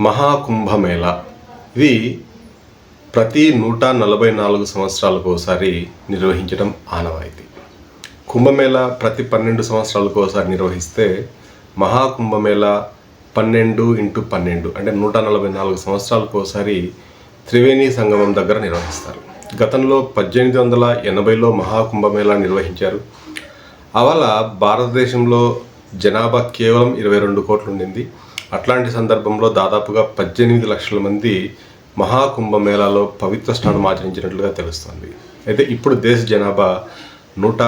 మహాకుంభమేళ. ఇది ప్రతి నూట నలభై నాలుగు సంవత్సరాలకు ఒకసారి నిర్వహించడం ఆనవాయితీ. కుంభమేళ ప్రతి పన్నెండు సంవత్సరాలకు ఒకసారి నిర్వహిస్తే మహాకుంభమేళ పన్నెండు ఇంటూ పన్నెండు అంటే నూట నలభై నాలుగు సంవత్సరాలకు ఒకసారి త్రివేణి సంగమం దగ్గర నిర్వహిస్తారు. గతంలో పద్దెనిమిది వందల ఎనభైలో మహాకుంభమేళా నిర్వహించారు. అవల భారతదేశంలో జనాభా కేవలం ఇరవై రెండు కోట్లు ఉండింది. అట్లాంటి సందర్భంలో దాదాపుగా పద్దెనిమిది లక్షల మంది మహాకుంభమేళాలో పవిత్ర స్నానం ఆచరించినట్లుగా తెలుస్తుంది. అయితే ఇప్పుడు దేశ జనాభా నూట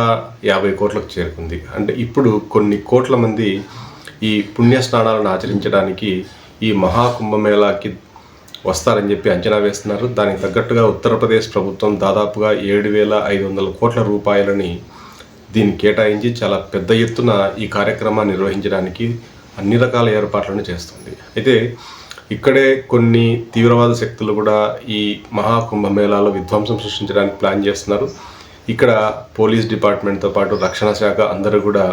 యాభై కోట్లకు చేరుకుంది. అంటే ఇప్పుడు కొన్ని కోట్ల మంది ఈ పుణ్య స్నానాలను ఆచరించడానికి ఈ మహాకుంభమేళాకి వస్తారని చెప్పి అంచనా వేస్తున్నారు. దానికి తగ్గట్టుగా ఉత్తరప్రదేశ్ ప్రభుత్వం దాదాపుగా ఏడు వేల ఐదు వందల కోట్ల రూపాయలని దీన్ని కేటాయించి చాలా పెద్ద ఎత్తున ఈ కార్యక్రమాన్ని నిర్వహించడానికి అన్ని రకాల ఏర్పాట్లను చేస్తుంది. అయితే ఇక్కడే కొన్ని తీవ్రవాద శక్తులు కూడా ఈ మహాకుంభమేళాలో విధ్వంసం సృష్టించడానికి ప్లాన్ చేస్తున్నారు. ఇక్కడ పోలీస్ డిపార్ట్మెంట్తో పాటు రక్షణ శాఖ అందరూ కూడా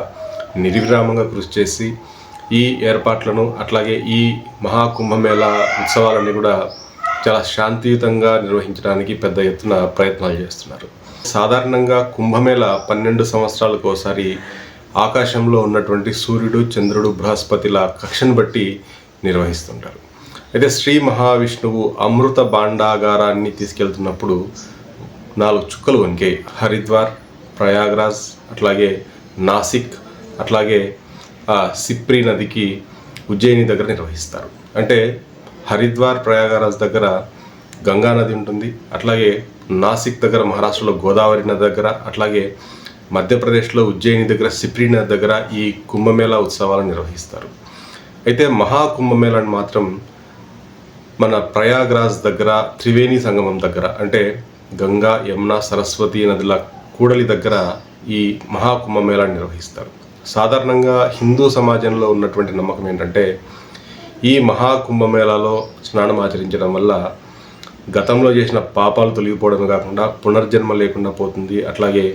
నిర్విరామంగా కృషి చేసి ఈ ఏర్పాట్లను అట్లాగే ఈ మహాకుంభమేళా ఉత్సవాలన్నీ కూడా చాలా శాంతియుతంగా నిర్వహించడానికి పెద్ద ఎత్తున ప్రయత్నాలు చేస్తున్నారు. సాధారణంగా కుంభమేళ పన్నెండు సంవత్సరాలకు ఒకసారి ఆకాశంలో ఉన్నటువంటి సూర్యుడు చంద్రుడు బృహస్పతిల కక్షను బట్టి నిర్వహిస్తుంటారు. అయితే శ్రీ మహావిష్ణువు అమృత భాండాగారాన్ని తీసుకెళ్తున్నప్పుడు నాలుగు చుక్కలు వణికాయి హరిద్వార్ ప్రయాగ్రాజ్ అట్లాగే నాసిక్ అట్లాగే ఆ, సిప్రి నదికి ఉజ్జయిని దగ్గర నిర్వహిస్తారు. అంటే హరిద్వార్ ప్రయాగరాజ్ దగ్గర గంగా నది ఉంటుంది. అట్లాగే నాసిక్ దగ్గర మహారాష్ట్రలో గోదావరి నది దగ్గర అట్లాగే మధ్యప్రదేశ్లో ఉజ్జయిని దగ్గర సిప్రీనా దగ్గర ఈ కుంభమేళా ఉత్సవాలను నిర్వహిస్తారు. అయితే మహాకుంభమేళాను మాత్రం మన ప్రయాగ్రాజ్ దగ్గర త్రివేణి సంగమం దగ్గర అంటే గంగా యమున సరస్వతి నదుల కూడలి దగ్గర ఈ మహాకుంభమేళాన్ని నిర్వహిస్తారు. సాధారణంగా హిందూ సమాజంలో ఉన్నటువంటి నమ్మకం ఏంటంటే ఈ మహాకుంభమేళాలో స్నానం ఆచరించడం వల్ల గతంలో చేసిన పాపాలు తొలగిపోవడమే కాకుండా పునర్జన్మ లేకుండా పోతుంది. అట్లాగే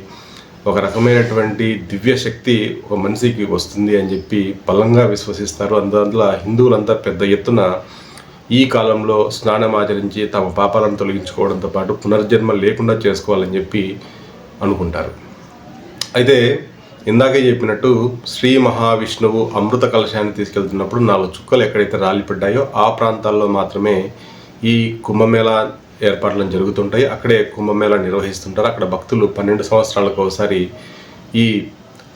ఒక రకమైనటువంటి దివ్య శక్తి ఒక మనిషికి వస్తుంది అని చెప్పి బలంగా విశ్వసిస్తారు. అందువల్ల హిందువులంతా పెద్ద ఎత్తున ఈ కాలంలో స్నానం ఆచరించి తమ పాపాలను తొలగించుకోవడంతో పాటు పునర్జన్మ లేకుండా చేసుకోవాలని చెప్పి అనుకుంటారు. అయితే ఇందాకే చెప్పినట్టు శ్రీ మహావిష్ణువు అమృత కలశాన్ని తీసుకెళ్తున్నప్పుడు నాలుగు చుక్కలు ఎక్కడైతే రాలిపడ్డాయో ఆ ప్రాంతాల్లో మాత్రమే ఈ కుంభమేళా ఏర్పాట్లను జరుగుతుంటాయి. అక్కడే కుంభమేళా నిర్వహిస్తుంటారు. అక్కడ భక్తులు పన్నెండు సంవత్సరాలకు ఒకసారి ఈ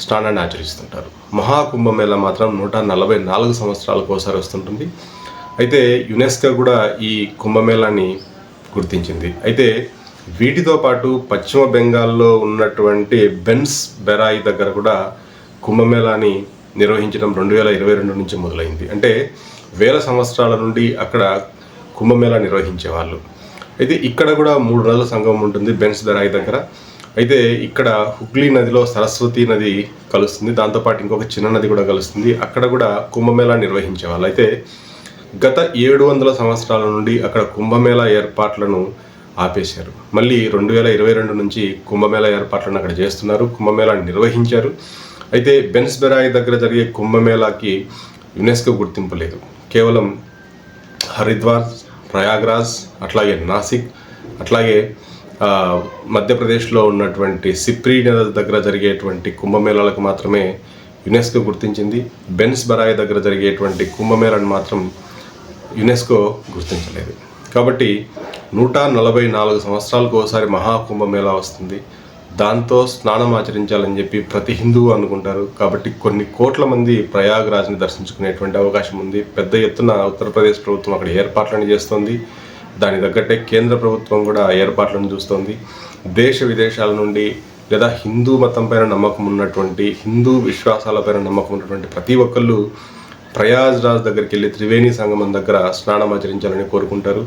స్నానాన్ని ఆచరిస్తుంటారు. మహాకుంభమేళా మాత్రం నూట నలభై నాలుగు సంవత్సరాలకు ఒకసారి వస్తుంటుంది. అయితే యునెస్కో కూడా ఈ కుంభమేళాని గుర్తించింది. అయితే వీటితో పాటు పశ్చిమ బెంగాల్లో ఉన్నటువంటి బెన్స్ బెరాయి దగ్గర కూడా కుంభమేళాని నిర్వహించడం రెండు వేల ఇరవై రెండు నుంచి మొదలైంది. అంటే వేల సంవత్సరాల నుండి అక్కడ కుంభమేళా నిర్వహించేవాళ్ళు. అయితే ఇక్కడ కూడా మూడు రోజుల సంగమం ఉంటుంది బెన్స్ బెరాయి దగ్గర అయితే ఇక్కడ హుగ్లీ నదిలో సరస్వతి నది కలుస్తుంది దాంతోపాటు ఇంకొక చిన్న నది కూడా కలుస్తుంది. అక్కడ కూడా కుంభమేళా నిర్వహించేవాళ్ళు. అయితే గత ఏడు వందల సంవత్సరాల నుండి అక్కడ కుంభమేళా ఏర్పాట్లను ఆపేశారు. మళ్ళీ రెండు వేల ఇరవై రెండు నుంచి కుంభమేళా ఏర్పాట్లను అక్కడ చేస్తున్నారు కుంభమేళా నిర్వహించారు. అయితే బెన్స్ బెరాయి దగ్గర జరిగే కుంభమేళాకి యునెస్కో గుర్తింపు లేదు. కేవలం హరిద్వార్ ప్రయాగ్రాజ్ అట్లాగే నాసిక్ అట్లాగే మధ్యప్రదేశ్లో ఉన్నటువంటి సిప్రీ నది దగ్గర జరిగేటువంటి కుంభమేళాలకు మాత్రమే యునెస్కో గుర్తించింది. బెన్స్ బరాయ్ దగ్గర జరిగేటువంటి కుంభమేళాను మాత్రం యునెస్కో గుర్తించలేదు. కాబట్టి నూట నలభై నాలుగు సంవత్సరాలకు ఒకసారి మహాకుంభమేళా వస్తుంది. దాంతో స్నానం ఆచరించాలని చెప్పి ప్రతి హిందువు అనుకుంటారు. కాబట్టి కొన్ని కోట్ల మంది ప్రయాగ్రాజ్ని దర్శించుకునేటువంటి అవకాశం ఉంది. పెద్ద ఎత్తున ఉత్తరప్రదేశ్ ప్రభుత్వం అక్కడ ఏర్పాట్లను చేస్తోంది. దాని తగ్గట్టే కేంద్ర ప్రభుత్వం కూడా ఏర్పాట్లను చూస్తోంది. దేశ విదేశాల నుండి లేదా హిందూ మతం పైన నమ్మకం ఉన్నటువంటి హిందూ విశ్వాసాలపైన నమ్మకం ఉన్నటువంటి ప్రతి ఒక్కళ్ళు ప్రయాజ్ రాజ్ దగ్గరికి వెళ్ళి త్రివేణి సంగమం దగ్గర స్నానం ఆచరించాలని కోరుకుంటారు.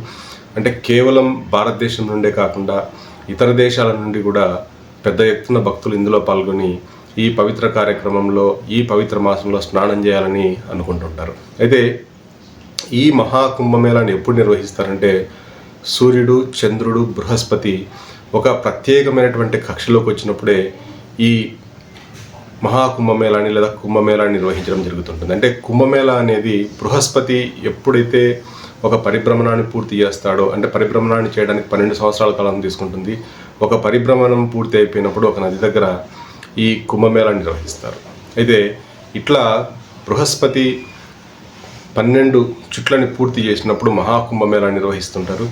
అంటే కేవలం భారతదేశం నుండే కాకుండా ఇతర దేశాల నుండి కూడా పెద్ద ఎత్తున భక్తులు ఇందులో పాల్గొని ఈ పవిత్ర కార్యక్రమంలో ఈ పవిత్ర మాసంలో స్నానం చేయాలని అనుకుంటుంటారు. అయితే ఈ మహాకుంభమేళాన్ని ఎప్పుడు నిర్వహిస్తారంటే సూర్యుడు చంద్రుడు బృహస్పతి ఒక ప్రత్యేకమైనటువంటి కక్షలోకి వచ్చినప్పుడే ఈ మహాకుంభమేళాన్ని లేదా కుంభమేళాన్ని నిర్వహించడం జరుగుతుంటుంది. అంటే కుంభమేళా అనేది బృహస్పతి ఎప్పుడైతే ఒక పరిభ్రమణాన్ని పూర్తి చేస్తాడో అంటే పరిభ్రమణాన్ని చేయడానికి పన్నెండు సంవత్సరాల కాలం తీసుకుంటుంది. ఒక పరిభ్రమణం పూర్తి అయిపోయినప్పుడు ఒక నది దగ్గర ఈ కుంభమేళా నిర్వహిస్తారు. అయితే ఇట్లా బృహస్పతి పన్నెండు చుట్లని పూర్తి చేసినప్పుడు మహాకుంభమేళా నిర్వహిస్తుంటారు.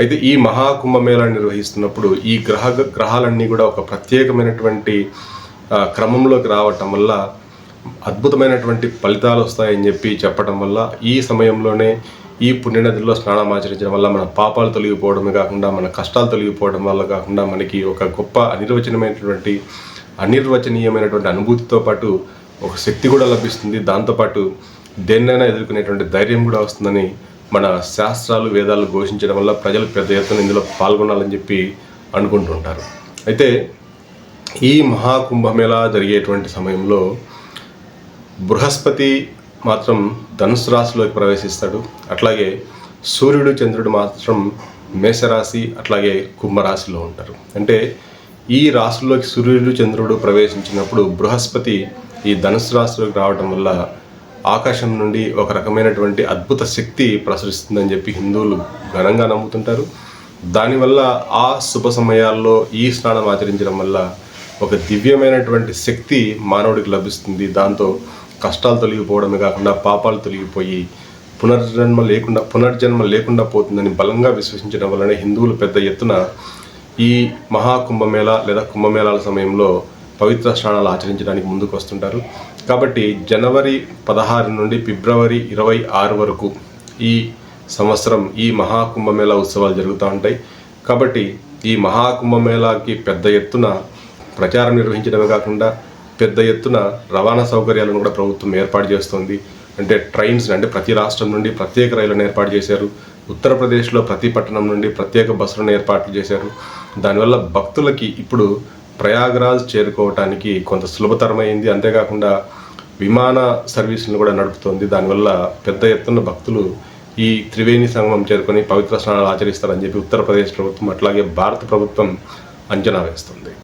అయితే ఈ మహాకుంభమేళా నిర్వహిస్తున్నప్పుడు ఈ గ్రహ గ్రహాలన్నీ కూడా ఒక ప్రత్యేకమైనటువంటి క్రమంలోకి రావటం వల్ల అద్భుతమైనటువంటి ఫలితాలు వస్తాయని చెప్పి చెప్పడం వల్ల ఈ సమయంలోనే ఈ పుణ్యనదిలో స్నానం ఆచరించడం వల్ల మన పాపాలు తొలగిపోవడమే కాకుండా మన కష్టాలు తొలగిపోవడం వల్ల కాకుండా మనకి ఒక గొప్ప అనిర్వచనమైనటువంటి అనిర్వచనీయమైనటువంటి అనుభూతితో పాటు ఒక శక్తి కూడా లభిస్తుంది. దాంతోపాటు దేన్నైనా ఎదుర్కొనేటువంటి ధైర్యం కూడా వస్తుందని మన శాస్త్రాలు వేదాలు ఘోషించడం వల్ల ప్రజలు పెద్ద ఎత్తున ఇందులో పాల్గొనాలని చెప్పి అనుకుంటుంటారు. అయితే ఈ మహాకుంభమేళా జరిగేటువంటి సమయంలో బృహస్పతి మాత్రం ధనుసు రాశిలోకి ప్రవేశిస్తాడు. అట్లాగే సూర్యుడు చంద్రుడు మాత్రం మేషరాశి అట్లాగే కుంభరాశిలో ఉంటారు. అంటే ఈ రాశుల్లోకి సూర్యుడు చంద్రుడు ప్రవేశించినప్పుడు బృహస్పతి ఈ ధనుసు రాశిలోకి రావడం వల్ల ఆకాశం నుండి ఒక రకమైనటువంటి అద్భుత శక్తి ప్రసరిస్తుందని చెప్పి హిందువులు ఘనంగా నమ్ముతుంటారు. దానివల్ల ఆ శుభ సమయాల్లో ఈ స్నానం ఆచరించడం వల్ల ఒక దివ్యమైనటువంటి శక్తి మానవుడికి లభిస్తుంది. దాంతో కష్టాలు తొలగిపోవడమే కాకుండా పాపాలు తొలగిపోయి పునర్జన్మ లేకుండా పునర్జన్మ లేకుండా పోతుందని బలంగా విశ్వసించడం వలన హిందువులు పెద్ద ఎత్తున ఈ మహాకుంభమేళ లేదా కుంభమేళాల సమయంలో పవిత్ర స్నానాలు ఆచరించడానికి ముందుకు వస్తుంటారు కాబట్టి జనవరి పదహారు నుండి ఫిబ్రవరి ఇరవై ఆరు వరకు ఈ సంవత్సరం ఈ మహాకుంభమేళ ఉత్సవాలు జరుగుతూ ఉంటాయి. కాబట్టి ఈ మహాకుంభమేళాకి పెద్ద ఎత్తున ప్రచారం నిర్వహించడమే కాకుండా పెద్ద ఎత్తున రవాణా సౌకర్యాలను కూడా ప్రభుత్వం ఏర్పాటు చేస్తుంది. అంటే ట్రైన్స్ అంటే ప్రతి రాష్ట్రం నుండి ప్రత్యేక రైళ్ళను ఏర్పాటు చేశారు. ఉత్తరప్రదేశ్లో ప్రతి పట్టణం నుండి ప్రత్యేక బస్సులను ఏర్పాట్లు చేశారు. దానివల్ల భక్తులకి ఇప్పుడు ప్రయాగ్రాజ్ చేరుకోవటానికి కొంత సులభతరమైంది. అంతేకాకుండా విమాన సర్వీసులను కూడా నడుపుతోంది. దానివల్ల పెద్ద ఎత్తున భక్తులు ఈ త్రివేణి సంగమం చేరుకొని పవిత్ర స్నానాలు ఆచరిస్తారని చెప్పి ఉత్తరప్రదేశ్ ప్రభుత్వం అట్లాగే భారత ప్రభుత్వం అంచనా వేస్తుంది.